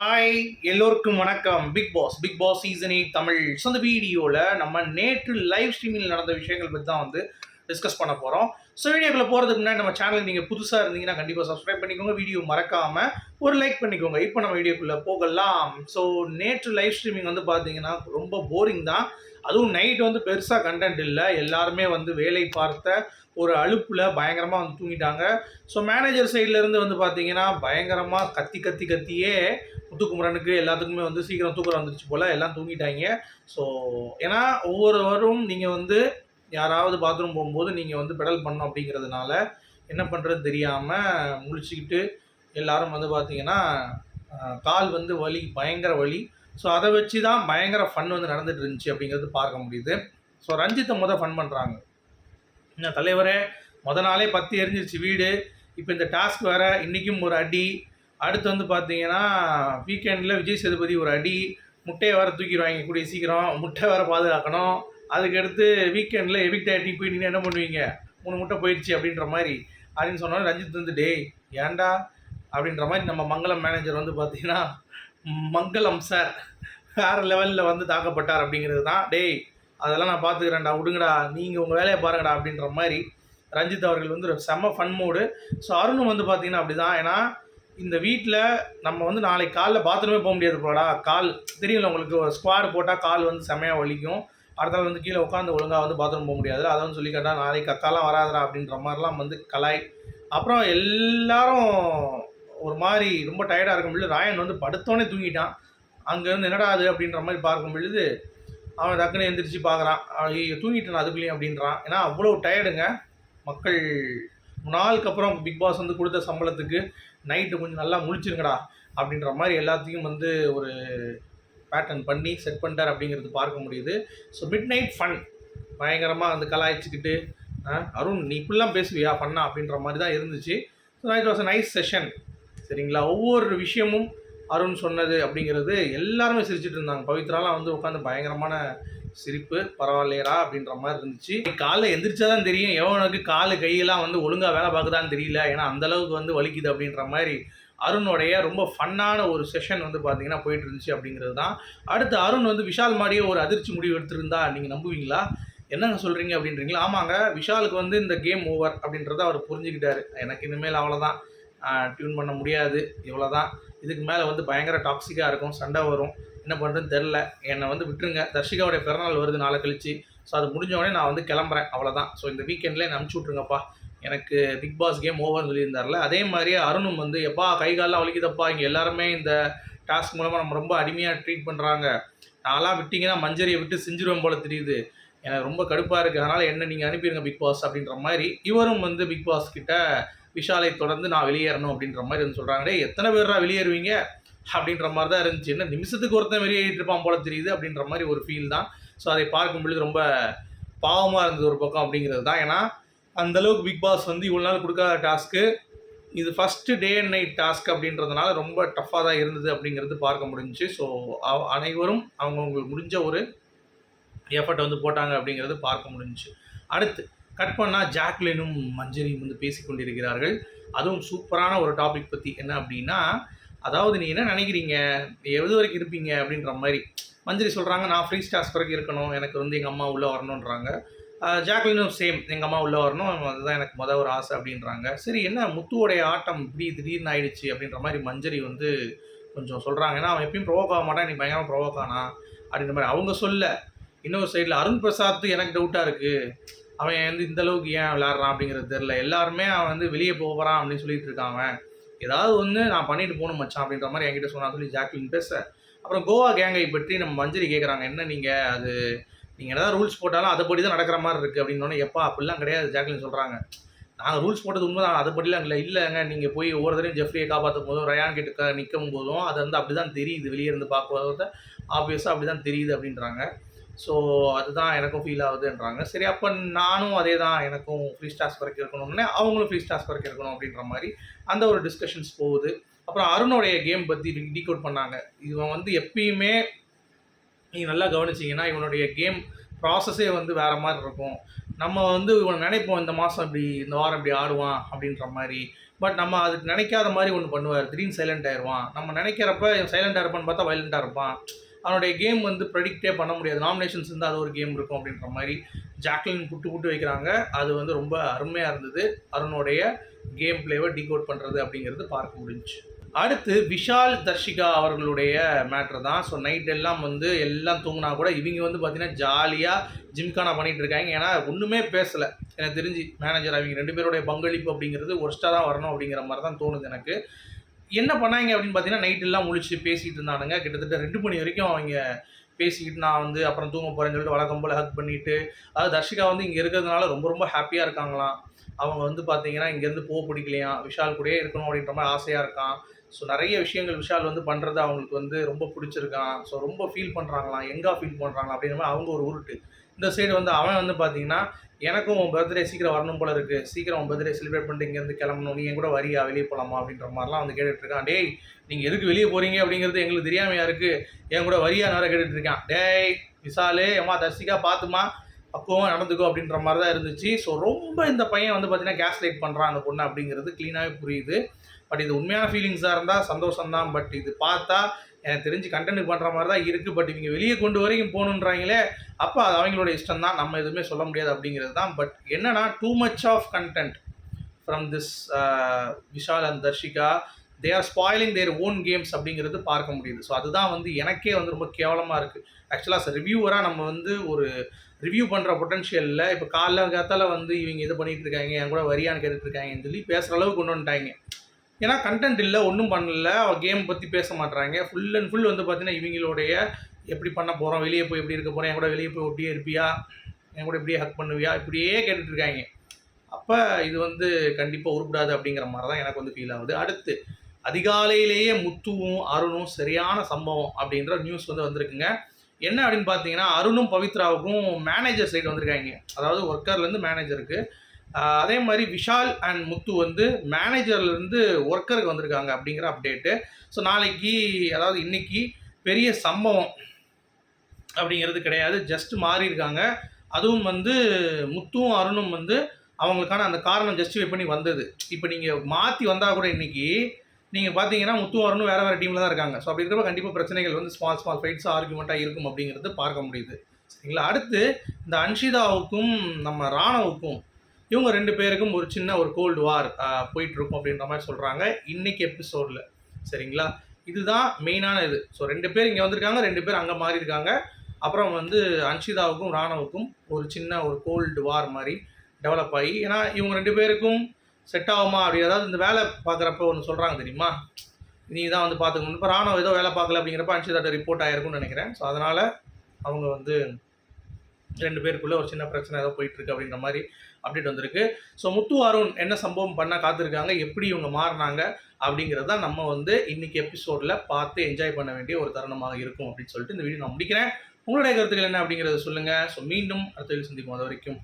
Hi எல்லோருக்கும் வணக்கம். Bigg Boss Bigg Boss season eight Tamil so அந்த வீடியோவில் நம்ம நேற்று லைவ் ஸ்ட்ரீமில் நடந்த விஷயங்கள் பற்றி தான் வந்து டிஸ்கஸ் பண்ண போகிறோம் ஸோ வீடியோக்குள்ள போகிறதுக்கு முன்னாடி நம்ம சேனலுக்கு நீங்கள் புதுசாக இருந்தீங்கன்னா கண்டிப்பாக சப்ஸ்கிரைப் பண்ணிக்கோங்க. வீடியோ மறக்காமல் ஒரு லைக் பண்ணிக்கோங்க. இப்போ நம்ம வீடியோக்குள்ளே போகலாம். ஸோ நேற்று லைவ் ஸ்ட்ரீமிங் வந்து பார்த்தீங்கன்னா ரொம்ப போரிங் தான். அதுவும் நைட் வந்து பெருசாக கண்டென்ட் இல்லை. எல்லாருமே வந்து வேலை பார்த்த ஒரு அலுப்பில் பயங்கரமாக வந்து தூங்கிட்டாங்க. ஸோ மேனேஜர் சைட்லேருந்து வந்து பார்த்தீங்கன்னா பயங்கரமாக கத்தி கத்தி கத்தியே முத்துக்குமரனுக்கு எல்லாத்துக்குமே வந்து சீக்கிரம் தூக்கம் வந்துருச்சு போல் எல்லாம் தூங்கிட்டாங்க. ஸோ ஏன்னா ஒவ்வொருவரும் நீங்கள் வந்து யாராவது பாத்ரூம் போகும்போது நீங்கள் வந்து பெடல் பண்ணோம் அப்படிங்கிறதுனால என்ன பண்ணுறது தெரியாமல் முழிச்சுக்கிட்டு எல்லாரும் வந்து பார்த்தீங்கன்னா கால் வந்து வலி பயங்கர வலி. ஸோ அதை வச்சு தான் பயங்கர ஃபன் வந்து நடந்துட்டு இருந்துச்சு அப்படிங்கிறது பார்க்க முடியுது. ஸோ ரஞ்சித்தை முத ஃபன் பண்ணுறாங்க என்ன தலைவரே முத நாளே பத்து எரிஞ்சிருச்சு வீடு. இப்போ இந்த டாஸ்க் வேறு இன்றைக்கும் ஒரு அடி அடுத்து வந்து பார்த்தீங்கன்னா வீக்கெண்டில் விஜய் சேதுபதி ஒரு அடி முட்டையை வேற தூக்கிடுவாங்க கூடிய சீக்கிரம் முட்டை வர பாதுகாக்கணும். அதுக்கடுத்து வீக்கெண்டில் எவிக்ட் ஆகிட்டு போய் நீங்கள் என்ன பண்ணுவீங்க? மூணு முட்டை போயிடுச்சு அப்படின்ற மாதிரி. அப்படின்னு சொன்னோன்னே ரஞ்சித் வந்து டேய் ஏன்டா? அப்படின்ற மாதிரி நம்ம மங்களம் மேனேஜர் வந்து பார்த்தீங்கன்னா மங்களம் சார் வேறு லெவலில் வந்து தாக்கப்பட்டார் அப்படிங்கிறது தான். டேய் அதெல்லாம் நான் பார்த்துக்கிறேன்டா விடுங்கடா நீங்கள் உங்கள் வேலையை பாருங்கடா. அப்படின்ற மாதிரி ரஞ்சித் அவர்கள் வந்து ஒரு செம்ம ஃபன் மூடு ஸோ அருணும் வந்து பார்த்தீங்கன்னா அப்படி தான் ஏன்னா இந்த வீட்டில் நம்ம வந்து நாளைக்கு காலைல பாத்ரூமே போக முடியாது போடா கால் தெரியல உங்களுக்கு ஸ்குவாடு போட்டால் கால் வந்து செமையாக வலிக்கும். அடுத்த நாள் வந்து கீழே உட்காந்து ஒழுங்காக வந்து பாத்ரூம் போக முடியாது. அதை வந்து சொல்லி கேட்டால் நாளைக்கு அக்காலாம் வராதடா அப்படின்ற மாதிரிலாம் வந்து கலாய். அப்புறம் எல்லாரும் ஒரு மாதிரி ரொம்ப டயர்டாக இருக்கும் பொழுது ராயன் வந்து படுத்தோடனே தூங்கிட்டான். அங்கேருந்து என்னடா அது அப்படின்ற மாதிரி பார்க்கும் பொழுது அவன் டக்குன்னு எந்திரிச்சு பார்க்குறான் ஐயோ தூங்கிட்டான் அதுக்குள்ளேயும் அப்படின்றான். ஏன்னா அவ்வளோ டயர்டுங்க மக்கள் நாளுக்கு அப்புறம் பிக் பாஸ் வந்து கொடுத்த சம்பளத்துக்கு நைட்டு கொஞ்சம் நல்லா முழிச்சிருங்கடா அப்படின்ற மாதிரி எல்லாத்தையும் வந்து ஒரு பேட்டர்ன் பண்ணி செட் பண்ணிட்டார் அப்படிங்கிறது பார்க்க முடியுது. ஸோ மிட் நைட் ஃபன் பயங்கரமாக வந்து கலாய்ச்சிக்கிட்டு அருண் நீ இப்படிலாம் பேசுவியா? பண்ணா அப்படின்ற மாதிரி தான் இருந்துச்சு. So it was a nice session சரிங்களா? ஒவ்வொரு விஷயமும் அருண் சொன்னது அப்படிங்கிறது எல்லாருமே சிரிச்சிட்டு இருந்தாங்க. பவித்ராலாம் வந்து உட்காந்து பயங்கரமான சிரிப்பு பரவாயில்லையடா அப்படின்ற மாதிரி இருந்துச்சு. காலைல எந்திரிச்சா தான் தெரியும் எவனுக்கு காலு கையெல்லாம் வந்து ஒழுங்காக வேலை பார்க்குதான்னு தெரியல. ஏன்னா அந்தளவுக்கு வந்து வலிக்குது அப்படின்ற மாதிரி அருணுடைய ரொம்ப ஃபன்னான ஒரு செஷன் வந்து பார்த்தீங்கன்னா போயிட்டு இருந்துச்சு அப்படிங்கிறது தான் அடுத்து அருண் வந்து விஷால் மாதிரியே ஒரு அதிர்ச்சி முடிவு எடுத்திருந்தா நீங்கள் நம்புவீங்களா? என்னங்க சொல்கிறீங்க அப்படின்றீங்களா? ஆமாங்க விஷாலுக்கு வந்து இந்த கேம் ஓவர் அப்படின்றத அவர் புரிஞ்சுக்கிட்டாரு. எனக்கு இனிமேல் அவ்வளோதான் டியூன் பண்ண முடியாது இவ்வளோ தான் இதுக்கு மேலே வந்து பயங்கர டாக்ஸிக்காக இருக்கும் சண்டை வரும். என்ன பண்ணுறதுன்னு தெரில என்னை வந்து விட்டுருங்க. தர்ஷிகாவுடைய பிறநாள் வருது நாளை கழிச்சு. ஸோ அது முடிஞ்ச உடனே நான் வந்து கிளம்புறேன். அவ்வளோதான் ஸோ இந்த வீக்கெண்ட்லேயே நான் அனுப்பிச்சி விட்ருங்கப்பா எனக்கு பிக் பாஸ் கேம் ஓவர்னு சொல்லியிருந்தார்ல அதே மாதிரியே அருணும் வந்து எப்பா கை காலெலாம் வலிக்குதப்பா. இங்கே எல்லாருமே இந்த டாஸ்க் மூலமாக நம்ம ரொம்ப அடிமையாக ட்ரீட் பண்ணுறாங்க நான்லாம் விட்டிங்கன்னா மஞ்சரியை விட்டு செஞ்சிருவேன் போல் தெரியுது. எனக்கு ரொம்ப கடுப்பாக இருக்குது அதனால் என்ன நீங்கள் அனுப்பிடுங்க பிக் பாஸ் அப்படின்ற மாதிரி. இவரும் வந்து பிக் பாஸ் கிட்ட விஷாலை தொடர்ந்து நான் வெளியேறணும் அப்படின்ற மாதிரி வந்து சொல்கிறாங்க எத்தனை பேர்ரா வெளியேறுவீங்க? அப்படின்ற மாதிரி தான் இருந்துச்சு. என்ன நிமிஷத்துக்கு ஒருத்தன் வெளியேறிட்டு இருப்பான் போல தெரியுது அப்படின்ற மாதிரி ஒரு ஃபீல் தான். ஸோ அதை பார்க்கும் பொழுது ரொம்ப பாவமாக இருந்தது ஒரு பக்கம் அப்படிங்கிறது தான். ஏன்னா அந்த அளவுக்கு பிக் பாஸ் வந்து இவ்வளோ நாள் கொடுக்காத டாஸ்க்கு இது first day and night task அப்படின்றதுனால ரொம்ப டஃப்பாக தான் இருந்தது அப்படிங்கிறது பார்க்க முடிஞ்சுச்சு. ஸோ அனைவரும் அவங்கவுங்களுக்கு முடிஞ்ச ஒரு எஃபர்ட் வந்து போட்டாங்க அப்படிங்கிறது பார்க்க முடிஞ்சு அடுத்து கட் பண்ணால் ஜாக்லினும் மஞ்சரியும் வந்து பேசிக்கொண்டிருக்கிறார்கள். அதுவும் சூப்பரான ஒரு டாபிக் பற்றி என்ன அப்படின்னா அதாவது நீ என்ன நினைக்கிறீங்க? நீ எது வரைக்கும் இருப்பீங்க? அப்படின்ற மாதிரி. மஞ்சரி சொல்கிறாங்க நான் ஃப்ரீ ஸ்டார்ஸ் வரைக்கும் இருக்கணும். எனக்கு வந்து எங்கள் அம்மா உள்ளே வரணுன்றாங்க ஜாக்லினும் சேம் எங்கள் அம்மா உள்ளே வரணும். அதுதான் எனக்கு மொதல் ஒரு ஆசை அப்படின்றாங்க. சரி என்ன முத்துவோடைய ஆட்டம் இப்படி திடீர்னு ஆயிடுச்சு அப்படின்ற மாதிரி மஞ்சரி வந்து கொஞ்சம் சொல்கிறாங்க ஏன்னா அவன் எப்பயும் ப்ரொவோக் ஆக மாட்டான். நீ பயங்கரமாக ப்ரொவோக் ஆனா அப்படின்ற மாதிரி. அவங்க சொல்ல இன்னொரு சைடில் அருண் பிரசாத் எனக்கு டவுட்டாக இருக்குது அவன் வந்து இந்த அளவுக்கு ஏன் விளாட்றான் அப்படிங்கிறது தெரில எல்லாருமே அவன் வந்து வெளியே போகிறான் அப்படின்னு சொல்லிட்டு இருக்கான் அவன். ஏதாவது ஒன்று நான் பண்ணிட்டு போகணும் மச்சான் அப்படின்ற மாதிரி என்கிட்ட சொன்னா சொல்லி ஜாக்லின் பேச. அப்புறம் கோவா கேங்கை பற்றி நம்ம மஞ்சரி கேட்குறாங்க என்ன நீங்கள் அது நீங்கள் என்ன ரூல்ஸ் போட்டாலும் அதுபடி தான் நடக்கிற மாதிரி இருக்குது அப்படின்னோடனே எப்பா அப்படிலாம் கிடையாது ஜாக்லின் சொல்கிறாங்க நாங்கள் ரூல்ஸ் போட்டது உண்மை தான் அதுபடிலாம் இல்லை. இல்லைங்க நீங்கள் போய் ஒவ்வொரு தடவையும் ஜெஃப்ரியை காப்பாற்றும் போதும் ரயான் கிட்ட நிற்கும் போதும். அது வந்து அப்படி தான் தெரியுது. வெளியே இருந்து பார்க்கும்போது ஆப்வியஸாக அப்படி தான் தெரியுது அப்படின்றாங்க. ஸோ அதுதான் எனக்கும் ஃபீல் ஆகுதுன்றாங்க. சரி அப்போ நானும் அதே தான் எனக்கும் ஃப்ரீ ஸ்டாஸ் வரைக்கும் இருக்கணும்னே அவங்களும் ஃப்ரீ ஸ்டாஸ் வரைக்கும் இருக்கணும் அப்படின்ற மாதிரி அந்த ஒரு டிஸ்கஷன்ஸ் போகுது. அப்புறம் அருணோடைய கேம் பற்றி டீகோட் பண்ணாங்க. இவன் வந்து எப்பயுமே நீங்கள் நல்லா கவனிச்சிங்கன்னா இவனுடைய கேம் ப்ராசஸே வந்து வேறு மாதிரி இருக்கும். நம்ம வந்து இவனை நினைப்போம் இந்த மாதம் இப்படி இந்த வாரம் இப்படி ஆடுவான் அப்படின்ற மாதிரி. பட் நம்ம அதுக்கு நினைக்காத மாதிரி ஒன்று பண்ணுவார். திடீர்னு சைலண்ட் ஆயிடுவான் நம்ம நினைக்கிறப்ப சைலண்டாக இருப்பான்னு பார்த்தா வைலண்ட்டாக இருப்பான். அவனுடைய கேம் வந்து ப்ரெடிக்டே பண்ண முடியாது. நாமினேஷன்ஸ் இருந்தால் அது ஒரு கேம் இருக்கும் அப்படின்ற மாதிரி ஜாக்லின் புட்டு புட்டு வைக்கிறாங்க. அது வந்து ரொம்ப அருமையாக இருந்தது. அருணுடைய கேம் பிளேவை டிகோட் பண்ணுறது அப்படிங்கிறது பார்க்க முடிஞ்சுச்சு. அடுத்து விஷால் தர்ஷிகா அவர்களுடைய மேட்ரு தான். ஸோ நைட் எல்லாம் வந்து எல்லாம் தூங்கினா கூட இவங்க வந்து பார்த்தீங்கன்னா ஜாலியாக ஜிம்கானா பண்ணிட்டு இருக்காங்க. ஏன்னா ஒன்றுமே பேசலை. எனக்கு தெரிஞ்சு மேனேஜர் அவங்க ரெண்டு பேருடைய பங்களிப்பு அப்படிங்கிறது ஒர்ஸ்ட்டாக தான் வரணும் அப்படிங்கிற மாதிரி தான் தோணுது எனக்கு. என்ன பண்ணாங்க அப்படின்னு பார்த்தீங்கன்னா நைட் எல்லாம் முழிச்சு பேசிகிட்டு இருந்தானுங்க. கிட்டத்தட்ட ரெண்டு மணி வரைக்கும் அவங்க பேசிக்கிட்டு நான் வந்து அப்புறம் தூங்க போகிறேன்னு சொல்லிட்டு வழக்கம் போல் ஹக் பண்ணிட்டு அதாவது தர்ஷிகா வந்து இங்கே இருக்கிறதுனால ரொம்ப ரொம்ப ஹாப்பியாக இருக்காங்களாம். அவங்க வந்து பார்த்தீங்கன்னா இங்கேருந்து போக பிடிக்கலையாம். விஷால் கூடயே இருக்கணும் அப்படின்ற மாதிரி ஆசையாக இருக்கான் ஸோ நிறைய விஷயங்கள் விஷால் வந்து பண்ணுறது அவங்களுக்கு வந்து ரொம்ப பிடிச்சிருக்கான் ஸோ ரொம்ப ஃபீல் பண்ணுறாங்களாம் எங்கே ஃபீல் பண்ணுறாங்களா அப்படின்ற மாதிரி அவங்க ஒரு உருட்டு. இந்த சைடு வந்து அவன் வந்து பார்த்தீங்கன்னா எனக்கும் உன் பர்த்டே சீக்கிரம் வரணும் போல இருக்குது சீக்கிரம் உன் பர்த்டே செலிப்ரேட் பண்ணிட்டு இங்கேருந்து கிளம்பணும். நீ என் கூட வரியா? வெளியே போகலாமா அப்படின்ற மாதிரிலாம் வந்து கேட்டுட்ருக்கான் டேய் நீங்கள் எதுக்கு வெளியே போகிறீங்க அப்படிங்கிறது எங்களுக்கு தெரியாமையா இருக்குது என் கூட வரியா? நேரம் கேட்டுட்ருக்கான் டேய் விசாலு ஏமா தர்சிகா பார்த்துமா பக்குவம் நடந்துக்கோ அப்படின்ற மாதிரி தான் இருந்துச்சு. ஸோ ரொம்ப இந்த பையன் வந்து பார்த்தீங்கன்னா கேஸ் லைட் பண்ணுறான் அந்த பொண்ணு அப்படிங்கிறது க்ளீனாகவே புரியுது. பட் இது உண்மையான ஃபீலிங்ஸாக இருந்தால் சந்தோஷம்தான். பட் இது பார்த்தா எனக்கு தெரிஞ்சு கண்டென்ட் பண்ணுற மாதிரி தான் இருக்குது பட் இவங்க வெளியே கொண்டு வரைக்கும் போகணுன்றாங்களே அப்போ அது அவங்களோட இஷ்டம் தான் நம்ம எதுவுமே சொல்ல முடியாது அப்படிங்கிறது தான் பட் என்னன்னா too much of content from this Vishal and Tharshika they are spoiling their own games அப்படிங்கிறது பார்க்க முடியுது. ஸோ அதுதான் வந்து எனக்கே வந்து ரொம்ப கேவலமாக இருக்குது ஆக்சுவலாக ரிவ்யூவராக நம்ம வந்து ஒரு ரிவ்யூ பண்ணுற பொட்டன்ஷியலில் இப்போ காலைல காத்தால வந்து இவங்க இது பண்ணிகிட்டு இருக்காங்க என் கூட வரியான்னு கேட்டுட்டு இருக்காங்கன்னு சொல்லி பேசுகிற அளவுக்கு கொண்டு வந்துட்டாங்க. ஏன்னா கண்டென்ட் இல்லை ஒன்றும் பண்ணல. கேம் பற்றி பேச மாட்றாங்க. ஃபுல் அண்ட் ஃபுல் வந்து பார்த்தீங்கன்னா இவங்களுடைய எப்படி பண்ண போகிறோம் வெளியே போய் எப்படி இருக்க போகிறோம் என் கூட வெளியே போய் ஒட்டியே இருப்பியா? என் கூட இப்படியே ஹக் பண்ணுவியா? இப்படியே கேட்டுட்டு இருக்காங்க. அப்போ இது வந்து கண்டிப்பாக உருப்படாது அப்படிங்கிற மாதிரி தான் எனக்கு வந்து ஃபீல் ஆகுது. அடுத்து அதிகாலையிலேயே முத்துவும் அருணும் சரியான சம்பவம் அப்படின்ற நியூஸ் வந்து வந்திருக்குங்க. என்ன அப்படின்னு பார்த்தீங்கன்னா அருணும் பவித்ராவுக்கும் மேனேஜர் சைடு வந்திருக்காங்க. அதாவது ஒர்க்கர்லேருந்து மேனேஜருக்கு அதே மாதிரி விஷால் அண்ட் முத்து வந்து மேனேஜர்லேருந்து ஒர்க்கருக்கு வந்திருக்காங்க அப்படிங்கிற அப்டேட்டு ஸோ நாளைக்கு அதாவது இன்னைக்கு பெரிய சம்பவம் அப்படிங்கிறது கிடையாது. ஜஸ்ட் மாறி இருக்காங்க. அதுவும் வந்து முத்துவும் அருணும் வந்து அவங்களுக்கான அந்த காரணம் ஜஸ்டிஃபை பண்ணி வந்தது. இப்போ நீங்கள் மாற்றி வந்தால் கூட இன்றைக்கி நீங்கள் பார்த்தீங்கன்னா முத்து அருணும் வேறு வேறு டீமில் தான் இருக்காங்க. ஸோ அப்படி இருக்கிறப்ப கண்டிப்பாக பிரச்சனைகள் வந்து ஸ்மால் ஸ்மால் ஃபைட்ஸ் ஆர்குமெண்ட்டாக இருக்கும் அப்படிங்கிறது பார்க்க முடியுது. சரிங்களா? அடுத்து இந்த அன்ஷிதாவுக்கும் நம்ம ராணவுக்கும் இவங்க ரெண்டு பேருக்கும் ஒரு சின்ன ஒரு கோல்டு வார் போயிட்டு இருக்கும் அப்படின்ற மாதிரி சொல்கிறாங்க இன்னைக்கு எபிசோடில் சரிங்களா? இதுதான் மெயினான இது. ஸோ ரெண்டு பேர் இங்கே வந்திருக்காங்க ரெண்டு பேர் அங்கே மாறி இருக்காங்க. அப்புறம் வந்து அன்ஷிதாவுக்கும் ராணவுக்கும் ஒரு சின்ன ஒரு கோல்டு வார் மாதிரி டெவலப் ஆகி ஏன்னா இவங்க ரெண்டு பேருக்கும் செட் ஆகுமா அப்படி அதாவது இந்த வேலை பார்க்குறப்ப ஒன்று சொல்கிறாங்க தெரியுமா? நீ தான் வந்து பார்த்துக்கணும். இப்போ ராணுவம் ஏதோ வேலை பார்க்கல அப்படிங்கிறப்ப அன்ஷிதாட்ட ரிப்போர்ட் ஆகிருக்கும்னு நினைக்கிறேன். ஸோ அதனால் அவங்க வந்து ரெண்டு பேருக்குள்ளே ஒரு சின்ன பிரச்சனை ஏதோ போயிட்டுருக்கு அப்படின்ற மாதிரி அப்டேட் வந்திருக்கு. ஸோ முத்து அருண் என்ன சம்பவம் பண்ண காத்திருக்காங்க? எப்படி இவங்க மாறினாங்க? அப்படிங்கிறது தான் நம்ம வந்து இன்னைக்கு எபிசோடில் பார்த்து என்ஜாய் பண்ண வேண்டிய ஒரு தருணமாக இருக்கும் அப்படின்னு சொல்லிட்டு இந்த வீடியோ நான் முடிக்கிறேன். உங்களுடைய கருத்துக்கள் என்ன அப்படிங்கிறத சொல்லுங்கள் ஸோ மீண்டும் அடுத்த வீடியோ சந்திக்கும் அது வரைக்கும்.